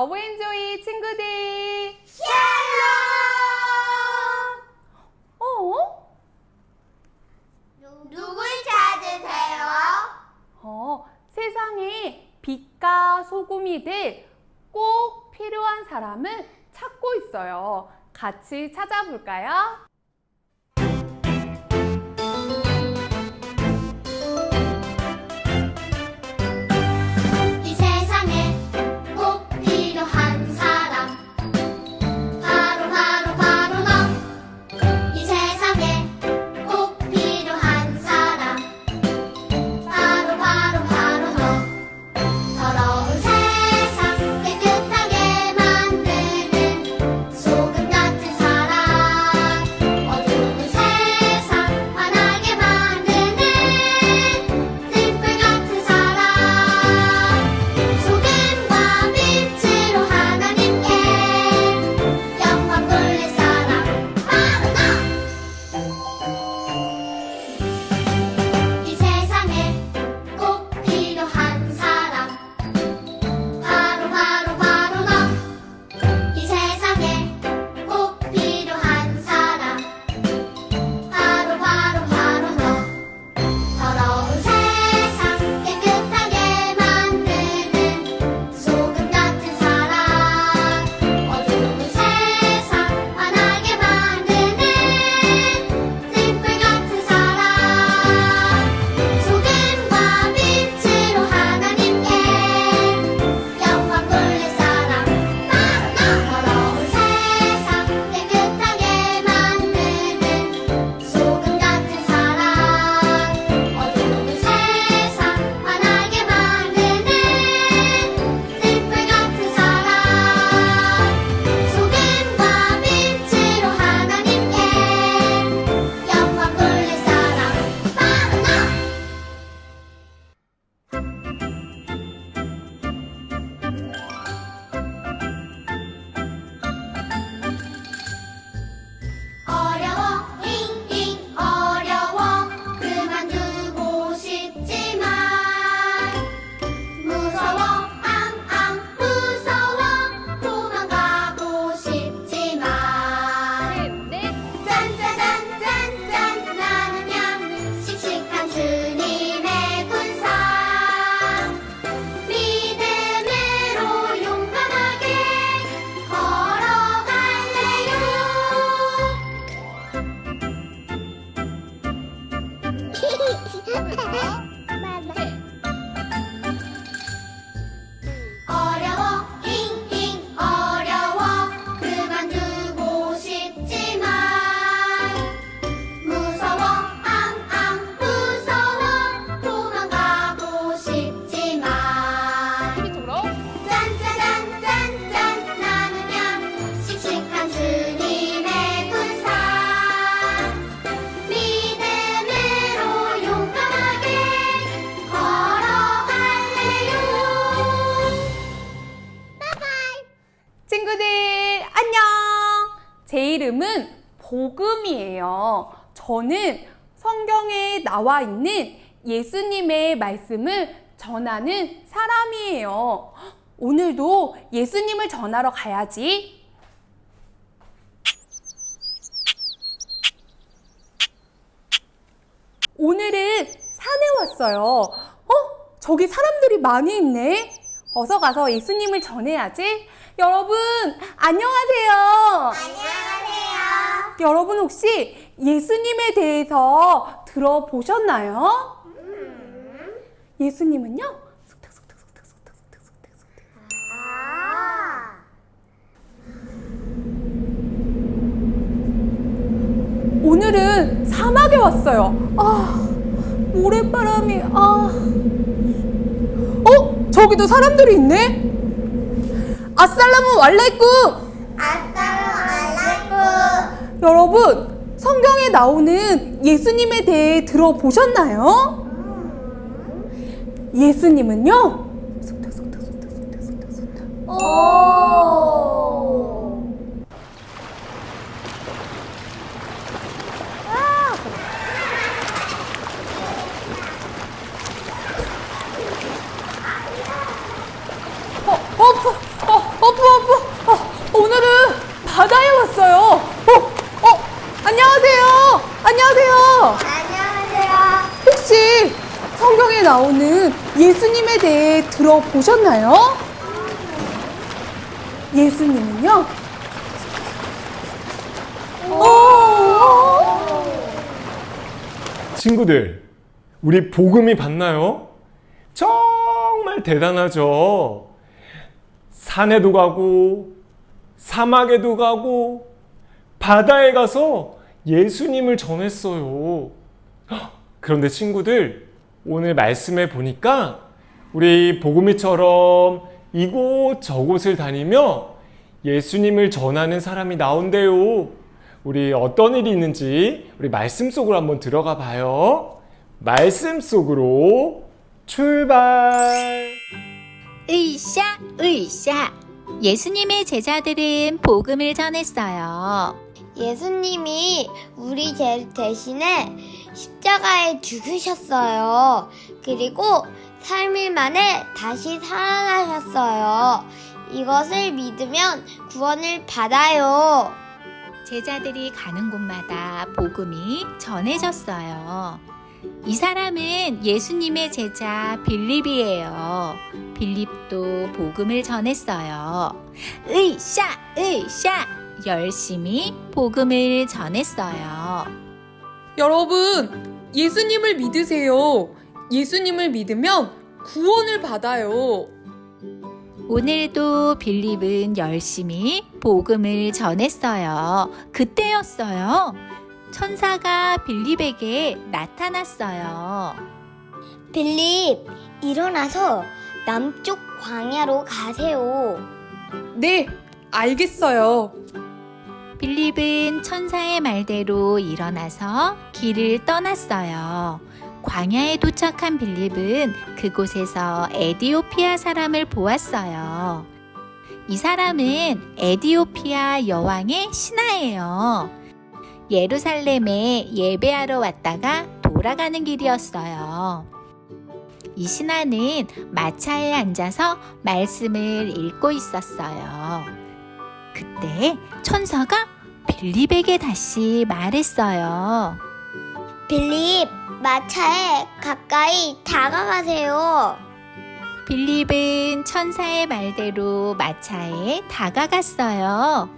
러브앤조이 친구들! 어? 누굴 찾으세요? 어, 세상에 빛과 소금이 될 꼭 필요한 사람을 찾고 있어요. 같이 찾아볼까요? 이름은 복음이에요. 저는 성경에 나와 있는 예수님의 말씀을 전하는 사람이에요. 오늘도 예수님을 전하러 가야지. 오늘은 산에 왔어요. 어? 저기 사람들이 많이 있네. 어서 가서 예수님을 전해야지. 여러분, 안녕하세요. 안녕하세요. 여러분 혹시 예수님에 대해서 들어보셨나요? 예수님은요? 오늘은 사막에 왔어요. 아, 모래바람이, 아. 어? 저기도 사람들이 있네? 아살라무 알라이쿠. 여러분, 성경에 나오는 예수님에 대해 들어보셨나요? 예수님은요? 오. 어, 어, 어, 어, 예수님에 대해 들어보셨나요? 예수님은요? 오! 친구들, 우리 복음이 봤나요? 정말 대단하죠? 산에도 가고, 사막에도 가고, 바다에 가서 예수님을 전했어요. 헉, 그런데 친구들, 오늘 말씀에 보니까 우리 복음이처럼 이곳 저곳을 다니며 예수님을 전하는 사람이 나온대요. 우리 어떤 일이 있는지 우리 말씀 속으로 한번 들어가 봐요. 말씀 속으로 출발! 으쌰, 으쌰. 예수님의 제자들은 복음을 전했어요. 예수님이 우리 죄 대신에 십자가에 죽으셨어요. 그리고 3일 만에 다시 살아나셨어요. 이것을 믿으면 구원을 받아요. 제자들이 가는 곳마다 복음이 전해졌어요. 이 사람은 예수님의 제자 빌립이에요. 빌립도 복음을 전했어요. 으쌰, 으쌰. 열심히 복음을 전했어요. 여러분, 예수님을 믿으세요. 예수님을 믿으면 구원을 받아요. 오늘도 빌립은 열심히 복음을 전했어요. 그때였어요. 천사가 빌립에게 나타났어요. 빌립, 일어나서 남쪽 광야로 가세요. 네, 알겠어요. 빌립은 천사의 말대로 일어나서 길을 떠났어요. 광야에 도착한 빌립은 그곳에서 에디오피아 사람을 보았어요. 이 사람은 에디오피아 여왕의 신하예요. 예루살렘에 예배하러 왔다가 돌아가는 길이었어요. 이 신하는 마차에 앉아서 말씀을 읽고 있었어요. 그때 천사가 빌립에게 다시 말했어요. 빌립, 마차에 가까이 다가가세요. 빌립은 천사의 말대로 마차에 다가갔어요.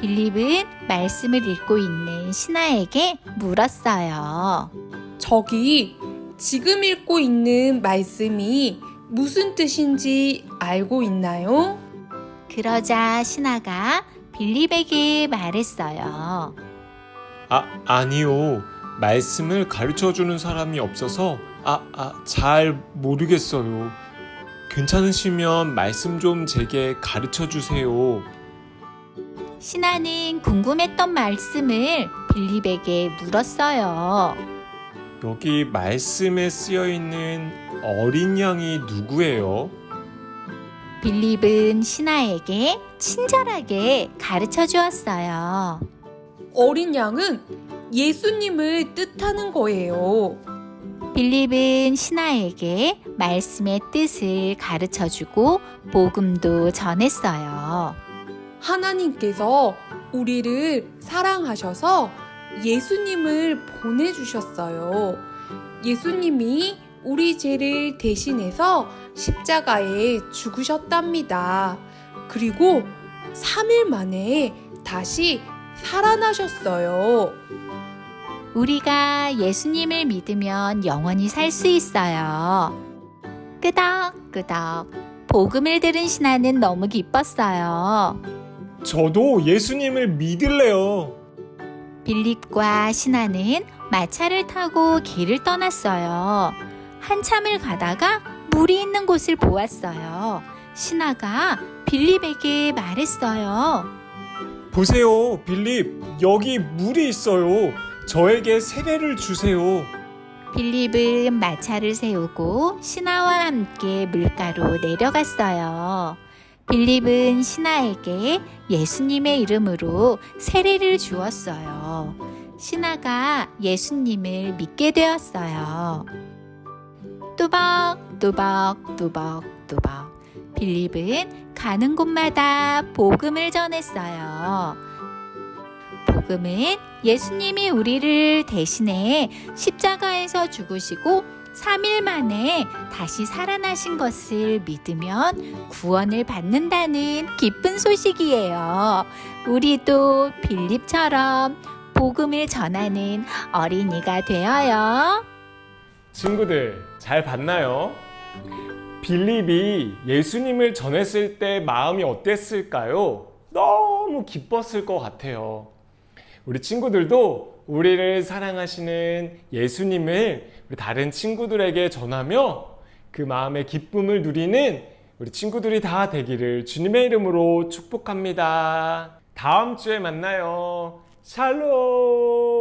빌립은 말씀을 읽고 있는 신하에게 물었어요. 저기 지금 읽고 있는 말씀이 무슨 뜻인지 알고 있나요? 그러자 신하가 빌립에게 말했어요. 아, 아니요. 말씀을 가르쳐 주는 사람이 없어서 아, 아, 잘 모르겠어요. 괜찮으시면 말씀 좀 제게 가르쳐 주세요. 신하는 궁금했던 말씀을 빌립에게 물었어요. 여기 말씀에 쓰여 있는 어린 양이 누구예요? 빌립은 신하에게 친절하게 가르쳐 주었어요. 어린 양은 예수님을 뜻하는 거예요. 빌립은 신하에게 말씀의 뜻을 가르쳐 주고 복음도 전했어요. 하나님께서 우리를 사랑하셔서 예수님을 보내주셨어요. 예수님이 우리 죄를 대신해서 십자가에 죽으셨답니다. 그리고 3일 만에 다시 살아나셨어요. 우리가 예수님을 믿으면 영원히 살 수 있어요. 끄덕끄덕. 복음을 들은 신하는 너무 기뻤어요. 저도 예수님을 믿을래요. 빌립과 신하는 마차를 타고 길을 떠났어요. 한참을 가다가 물이 있는 곳을 보았어요. 신하가 빌립에게 말했어요. 보세요, 빌립. 여기 물이 있어요. 저에게 세례를 주세요. 빌립은 마차를 세우고 신하와 함께 물가로 내려갔어요. 빌립은 신하에게 예수님의 이름으로 세례를 주었어요. 신하가 예수님을 믿게 되었어요. 뚜벅, 뚜벅, 뚜벅, 뚜벅. 빌립은 가는 곳마다 복음을 전했어요. 복음은 예수님이 우리를 대신해 십자가에서 죽으시고 3일 만에 다시 살아나신 것을 믿으면 구원을 받는다는 기쁜 소식이에요. 우리도 빌립처럼 복음을 전하는 어린이가 되어요. 친구들, 잘 봤나요? 빌립이 예수님을 전했을 때 마음이 어땠을까요? 너무 기뻤을 것 같아요. 우리 친구들도 우리를 사랑하시는 예수님을 우리 다른 친구들에게 전하며 그 마음의 기쁨을 누리는 우리 친구들이 다 되기를 주님의 이름으로 축복합니다. 다음 주에 만나요. 샬롬!